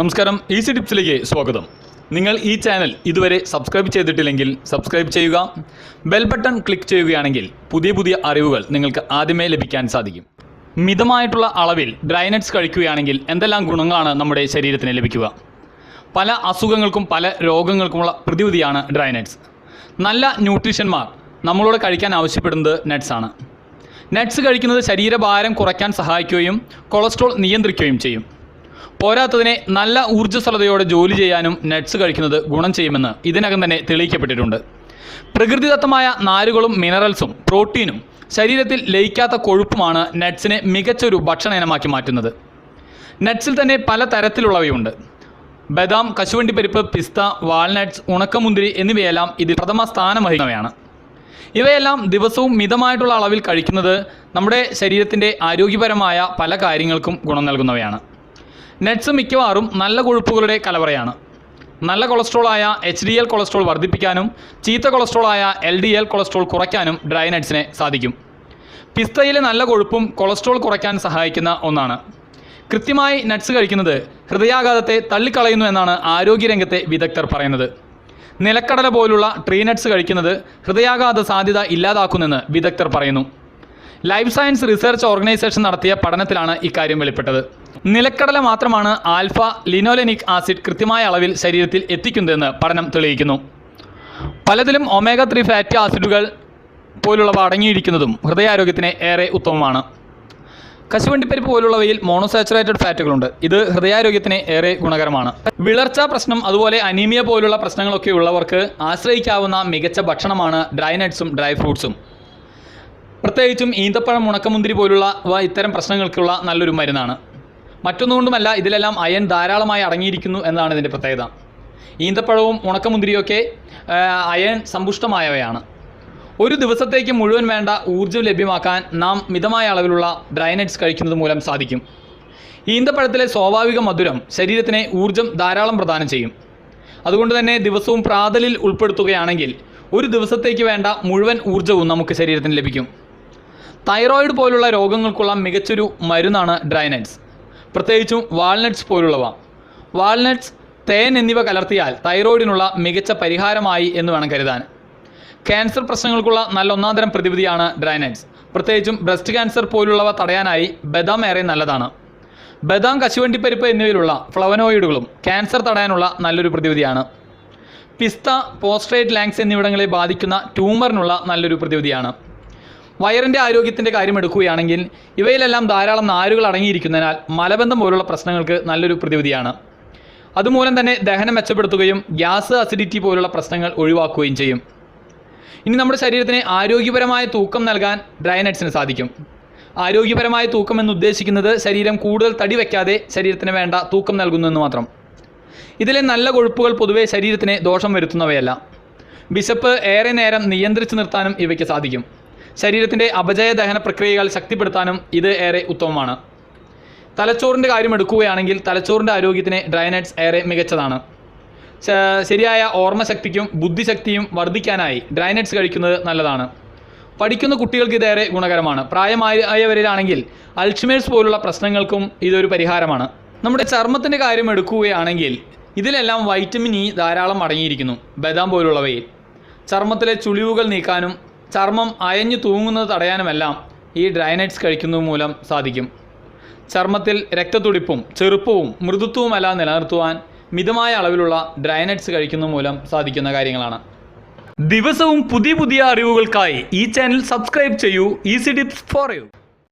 നമസ്കാരം ഈസി ടിപ്സിലേക്ക് സ്വാഗതം. നിങ്ങൾ ഈ ചാനൽ ഇതുവരെ സബ്സ്ക്രൈബ് ചെയ്തിട്ടില്ലെങ്കിൽ സബ്സ്ക്രൈബ് ചെയ്യുക ബെൽ ബട്ടൺ ക്ലിക്ക് ചെയ്യുകയാണെങ്കിൽ പുതിയ പുതിയ അറിവുകൾ നിങ്ങൾക്ക് ആദ്യമേ ലഭിക്കാൻ സാധിക്കും. മിതമായിട്ടുള്ള അളവിൽ ഡ്രൈനട്സ് കഴിക്കുകയാണെങ്കിൽ എന്തെല്ലാം ഗുണങ്ങളാണ് നമ്മുടെ ശരീരത്തിന് ലഭിക്കുക? പല അസുഖങ്ങൾക്കും പല രോഗങ്ങൾക്കുമുള്ള പ്രതിവിധിയാണ് ഡ്രൈനട്സ് നല്ല ന്യൂട്രീഷ്യന്മാർ നമ്മളോട് കഴിക്കാൻ ആവശ്യപ്പെടുന്നത് ആണ്. നട്ട്സ് കഴിക്കുന്നത് ശരീരഭാരം കുറയ്ക്കാൻ സഹായിക്കുകയും കൊളസ്ട്രോൾ നിയന്ത്രിക്കുകയും ചെയ്യും. പോരാത്തതിനെ നല്ല ഊർജസ്വലതയോടെ ജോലി ചെയ്യാനും നട്ട്സ് കഴിക്കുന്നത് ഗുണം ചെയ്യുമെന്ന് ഇതിനകം തന്നെ തെളിയിക്കപ്പെട്ടിട്ടുണ്ട്. പ്രകൃതിദത്തമായ നാരുകളും മിനറൽസും പ്രോട്ടീനും ശരീരത്തിൽ ലയിക്കാത്ത കൊഴുപ്പുമാണ് നട്ട്സിനെ മികച്ചൊരു ഭക്ഷണ ഇനമാക്കി മാറ്റുന്നത്. നട്ട്സിൽ തന്നെ പല തരത്തിലുള്ളവയുണ്ട്. ബദാം കശുവണ്ടി പരിപ്പ് പിസ്ത വാൾനട്ട്സ് ഉണക്കമുന്തിരി എന്നിവയെല്ലാം ഇതിൽ പ്രഥമ സ്ഥാനം വഹിക്കുന്നവയാണ്. ഇവയെല്ലാം ദിവസവും മിതമായിട്ടുള്ള അളവിൽ കഴിക്കുന്നത് നമ്മുടെ ശരീരത്തിന്റെ ആരോഗ്യപരമായ പല കാര്യങ്ങൾക്കും ഗുണം നൽകുന്നവയാണ്. നട്ട്സ് മിക്കവാറും നല്ല കൊഴുപ്പുകളുടെ കലവറയാണ്. നല്ല കൊളസ്ട്രോളായ എച്ച് ഡി എൽ കൊളസ്ട്രോൾ വർദ്ധിപ്പിക്കാനും ചീത്ത കൊളസ്ട്രോളായ എൽ ഡി എൽ കൊളസ്ട്രോൾ കുറയ്ക്കാനും ഡ്രൈ നട്ട്സിനെ സാധിക്കും. പിസ്തയിലെ നല്ല കൊഴുപ്പും കൊളസ്ട്രോൾ കുറയ്ക്കാൻ സഹായിക്കുന്ന ഒന്നാണ്. കൃത്യമായി നട്ട്സ് കഴിക്കുന്നത് ഹൃദയാഘാതത്തെ തള്ളിക്കളയുന്നു എന്നാണ് ആരോഗ്യരംഗത്തെ വിദഗ്ധർ പറയുന്നത്. നിലക്കടല പോലുള്ള ട്രീ നട്ട്സ് കഴിക്കുന്നത് ഹൃദയാഘാത സാധ്യത ഇല്ലാതാക്കുന്നെന്ന് വിദഗ്ധർ പറയുന്നു. ലൈഫ് സയൻസ് റിസർച്ച് ഓർഗനൈസേഷൻ നടത്തിയ പഠനത്തിലാണ് ഇക്കാര്യം വെളിപ്പെട്ടത്. നിലക്കടല മാത്രമാണ് ആൽഫ ലിനോലെനിക് ആസിഡ് കൃത്യമായ അളവിൽ ശരീരത്തിൽ എത്തിക്കുന്നതെന്ന് പഠനം തെളിയിക്കുന്നു. പലതിലും ഒമേഗ ത്രീ ഫാറ്റി ആസിഡുകൾ പോലുള്ളവ അടങ്ങിയിരിക്കുന്നതും ഹൃദയാരോഗ്യത്തിന് ഏറെ ഉത്തമമാണ്. കശുവണ്ടിപ്പരിപ്പ് പോലുള്ളവയിൽ മോണോസാച്ചുറേറ്റഡ് ഫാറ്റുകളുണ്ട് ഇത് ഹൃദയാരോഗ്യത്തിന് ഏറെ ഗുണകരമാണ്. വിളർച്ചാ പ്രശ്നം അതുപോലെ അനീമിയ പോലുള്ള പ്രശ്നങ്ങളൊക്കെ ഉള്ളവർക്ക് ആശ്രയിക്കാവുന്ന മികച്ച ഭക്ഷണമാണ് ഡ്രൈ നട്ട്സും ഡ്രൈ ഫ്രൂട്ട്സും പ്രത്യേകിച്ചും ഈന്തപ്പഴം ഉണക്കമുന്തിരി പോലുള്ള ഇത്തരം പ്രശ്നങ്ങൾക്കുള്ള നല്ലൊരു മരുന്നാണ്. മറ്റൊന്നുകൊണ്ടുമല്ല ഇതിലെല്ലാം അയൺ ധാരാളമായി അടങ്ങിയിരിക്കുന്നു എന്നതാണ് ഇതിന്റെ പ്രത്യേകത. ഈന്തപ്പഴവും ഉണക്കമുന്തിരിയൊക്കെ അയൺ സമ്പുഷ്ടമായവയാണ്. ഒരു ദിവസത്തേക്ക് മുഴുവൻ വേണ്ട ഊർജം ലഭ്യമാക്കാൻ നാം മിതമായ അളവിലുള്ള ഡ്രൈനറ്റ്സ് കഴിക്കുന്നത് മൂലം സാധിക്കും. ഈന്തപ്പഴത്തിലെ സ്വാഭാവിക മധുരം ശരീരത്തിന് ഊർജം ധാരാളം പ്രദാനം ചെയ്യും. അതുകൊണ്ട് തന്നെ ദിവസവും പ്രാതലിൽ ഉൾപ്പെടുത്തുകയാണെങ്കിൽ ഒരു ദിവസത്തേക്ക് വേണ്ട മുഴുവൻ ഊർജവും നമുക്ക് ശരീരത്തിന് ലഭിക്കും. തൈറോയിഡ് പോലുള്ള രോഗങ്ങൾക്കുള്ള മികച്ചൊരു മരുന്നാണ് ഡ്രൈ നട്ട്സ് പ്രത്യേകിച്ചും വാൾനട്ട്സ് പോലുള്ളവ. വാൾനട്ട്സ് തേൻ എന്നിവ കലർത്തിയാൽ തൈറോയിഡിനുള്ള മികച്ച പരിഹാരമായി എന്ന് വേണം കരുതാൻ. ക്യാൻസർ പ്രശ്നങ്ങൾക്കുള്ള നല്ല ഒന്നാന്തരം പ്രതിവിധിയാണ് ഡ്രൈ നട്ട്സ് പ്രത്യേകിച്ചും ബ്രസ്റ്റ് ക്യാൻസർ പോലുള്ളവ തടയാനായി ബദാം ഏറെ നല്ലതാണ്. ബദാം കശുവണ്ടിപ്പരിപ്പ് എന്നിവയിലുള്ള ഫ്ലവനോയിഡുകളും ക്യാൻസർ തടയാനുള്ള നല്ലൊരു പ്രതിവിധിയാണ്. പിസ്ത പോസ്ട്രേറ്റ് ലാങ്സ് എന്നിവിടങ്ങളെ ബാധിക്കുന്ന ട്യൂമറിനുള്ള നല്ലൊരു പ്രതിവിധിയാണ്. വയറിന്റെ ആരോഗ്യത്തിന്റെ കാര്യം എടുക്കുകയാണെങ്കിൽ ഇവയിലെല്ലാം ധാരാളം നാരുകൾ അടങ്ങിയിരിക്കുന്നതിനാൽ മലബന്ധം പോലുള്ള പ്രശ്നങ്ങൾക്ക് നല്ലൊരു പ്രതിവിധിയാണ്. അതുമൂലം തന്നെ ദഹനം മെച്ചപ്പെടുത്തുകയും ഗ്യാസ് അസിഡിറ്റി പോലുള്ള പ്രശ്നങ്ങൾ ഒഴിവാക്കുകയും ചെയ്യും. ഇനി നമ്മുടെ ശരീരത്തിന് ആരോഗ്യപരമായ തൂക്കം നൽകാൻ ഡ്രൈ നട്ട്സിന് സാധിക്കും. ആരോഗ്യപരമായ തൂക്കം എന്ന് ഉദ്ദേശിക്കുന്നത് ശരീരം കൂടുതൽ തടി വയ്ക്കാതെ ശരീരത്തിന് വേണ്ട തൂക്കം നൽകുന്നു എന്ന് മാത്രം. ഇതിലെ നല്ല കൊഴുപ്പുകൾ പൊതുവെ ശരീരത്തിന് ദോഷം വരുത്തുന്നവയല്ല. വിശപ്പ് ഏറെ നേരം നിയന്ത്രിച്ചു നിർത്താനും ഇവയ്ക്ക് സാധിക്കും. ശരീരത്തിന്റെ അപജയ ദഹന പ്രക്രിയകൾ ശക്തിപ്പെടുത്താനും ഇത് ഏറെ ഉത്തമമാണ്. തലച്ചോറിന്റെ കാര്യം എടുക്കുകയാണെങ്കിൽ തലച്ചോറിന്റെ ആരോഗ്യത്തിന് ഡ്രൈനറ്റ്സ് ഏറെ മികച്ചതാണ്. ശരിയായ ഓർമ്മശക്തിക്കും ബുദ്ധിശക്തിയും വർദ്ധിക്കാനായി ഡ്രൈനറ്റ്സ് കഴിക്കുന്നത് നല്ലതാണ്. പഠിക്കുന്ന കുട്ടികൾക്ക് ഇതേറെ ഗുണകരമാണ്. പ്രായമായവരിലാണെങ്കിൽ അൾഷിമേഴ്സ് പോലുള്ള പ്രശ്നങ്ങൾക്കും ഇതൊരു പരിഹാരമാണ്. നമ്മുടെ ചർമ്മത്തിന്റെ കാര്യം എടുക്കുകയാണെങ്കിൽ ഇതിലെല്ലാം വൈറ്റമിൻ ഇ ധാരാളം അടങ്ങിയിരിക്കുന്നു ബദാം പോലുള്ളവയിൽ. ചർമ്മത്തിലെ ചുളിവുകൾ നീക്കാനും ചർമ്മം അയഞ്ഞു തൂങ്ങുന്നത് തടയാനുമെല്ലാം ഈ ഡ്രൈനൈറ്റ്സ് കഴിക്കുന്നത് മൂലം സാധിക്കും. ചർമ്മത്തിൽ രക്തത്തുടിപ്പും ചെറുപ്പവും മൃദുത്വവുമെല്ലാം നിലനിർത്തുവാൻ മിതമായ അളവിലുള്ള ഡ്രൈനൈറ്റ്സ് കഴിക്കുന്നത് മൂലം സാധിക്കുന്ന കാര്യങ്ങളാണ്. ദിവസവും പുതിയ പുതിയ അറിവുകൾക്കായി ഈ ചാനൽ സബ്സ്ക്രൈബ് ചെയ്യൂ. Easy tips for you.